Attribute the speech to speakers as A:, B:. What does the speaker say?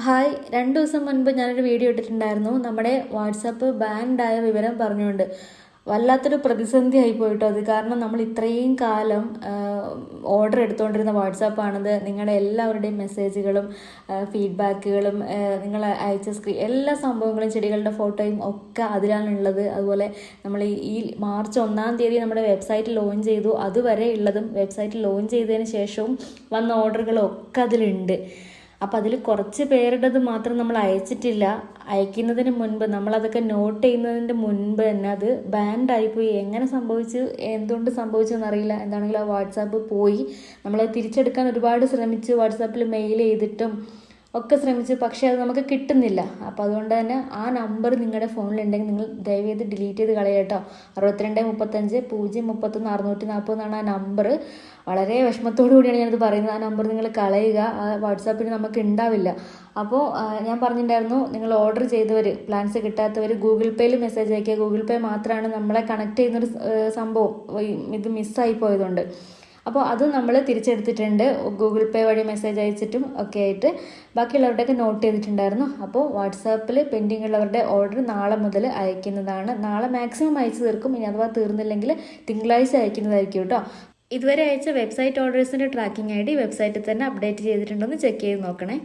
A: Hi. രണ്ട് ദിവസം മുൻപ് ഞാനൊരു വീഡിയോ ഇട്ടിട്ടുണ്ടായിരുന്നു. നമ്മുടെ വാട്സാപ്പ് ബാൻഡായ വിവരം പറഞ്ഞുകൊണ്ട്. വല്ലാത്തൊരു പ്രതിസന്ധി ആയി പോയിട്ടോ അത്. കാരണം നമ്മൾ ഇത്രയും കാലം ഓർഡർ എടുത്തുകൊണ്ടിരുന്ന വാട്സാപ്പാണത്. നിങ്ങളുടെ എല്ലാവരുടെയും മെസ്സേജുകളും ഫീഡ്ബാക്കുകളും നിങ്ങൾ അയച്ച സ്ക്രീൻ എല്ലാ സംഭവങ്ങളും ചെടികളുടെ ഫോട്ടോയും ഒക്കെ അതിലാണുള്ളത്. അതുപോലെ നമ്മൾ ഈ- മാർച്ച് ഒന്നാം തീയതി നമ്മുടെ വെബ്സൈറ്റ് ലോഞ്ച് ചെയ്തു. അതുവരെ ഉള്ളതും വെബ്സൈറ്റ് ലോഞ്ച് ചെയ്തതിന് ശേഷവും വന്ന ഓർഡറുകളും ഒക്കെ അതിലുണ്ട്. അപ്പം അതിൽ കുറച്ച് പേരുടേത് മാത്രം നമ്മൾ അയച്ചിട്ടില്ല. അയക്കുന്നതിന് മുൻപ് നമ്മളതൊക്കെ നോട്ട് ചെയ്യുന്നതിന്റെ മുൻപ് തന്നെ അത് ബാൻഡ് ആയിപ്പോയി. എങ്ങനെ സംഭവിച്ചു എന്തുകൊണ്ട് സംഭവിച്ചു എന്നറിയില്ല എന്താണെങ്കിലും ആ വാട്സാപ്പ് പോയി. നമ്മൾ തിരിച്ചെടുക്കാൻ ഒരുപാട് ശ്രമിച്ചു. വാട്സാപ്പിൽ മെയിൽ ചെയ്തിട്ടും ഒക്കെ ശ്രമിച്ചു പക്ഷേ അത് നമുക്ക് കിട്ടുന്നില്ല. അപ്പോൾ അതുകൊണ്ട് തന്നെ ആ നമ്പർ നിങ്ങളുടെ ഫോണിലുണ്ടെങ്കിൽ നിങ്ങൾ ദയവേത് ഡിലീറ്റ് ചെയ്ത് കളയുക കേട്ടോ അറുപത്തിരണ്ട് മുപ്പത്തഞ്ച് പൂജ്യം മുപ്പത്തൊന്ന് അറുന്നൂറ്റി നാൽപ്പത് എന്നാണ് ആ നമ്പർ വളരെ വിഷമത്തോടു കൂടിയാണ് ഞാനത് പറയുന്നത്. ആ നമ്പർ നിങ്ങൾ കളയുക. ആ വാട്സാപ്പിൽ നമുക്ക് ഉണ്ടാവില്ല അപ്പോൾ ഞാൻ പറഞ്ഞിട്ടുണ്ടായിരുന്നു നിങ്ങൾ ഓർഡർ ചെയ്തവർ പ്ലാൻസ് കിട്ടാത്തവർ ഗൂഗിൾ പേയിൽ മെസ്സേജ് അയക്കുക. ഗൂഗിൾ പേ മാത്രമാണ് നമ്മളെ കണക്ട് ചെയ്യുന്നൊരു സംഭവം. ഇത് മിസ്സായി പോയതുകൊണ്ട്. അപ്പോൾ അത് നമ്മൾ തിരിച്ചെടുത്തിട്ടുണ്ട്. ഗൂഗിൾ പേ വഴി മെസ്സേജ് അയച്ചിട്ടും ഒക്കെ ആയിട്ട്. ബാക്കിയുള്ളവരുടെയൊക്കെ നോട്ട് ചെയ്തിട്ടുണ്ടായിരുന്നു. അപ്പോൾ വാട്സാപ്പിൽ പെൻഡിങ് ഉള്ളവരുടെ ഓർഡർ നാളെ മുതൽ അയക്കുന്നതാണ്. നാളെ മാക്സിമം അയച്ചു തീർക്കും. ഇനി അഥവാ തീർന്നില്ലെങ്കിൽ തിങ്കളാഴ്ച അയക്കുന്നതായിരിക്കും കേട്ടോ. ഇതുവരെ അയച്ച വെബ്സൈറ്റ് ഓർഡേഴ്സിന്റെ ട്രാക്കിംഗ് ഐ ഡി വെബ്സൈറ്റിൽ തന്നെ അപ്ഡേറ്റ് ചെയ്തിട്ടുണ്ടോ എന്ന് ചെക്ക് ചെയ്ത് നോക്കണേ.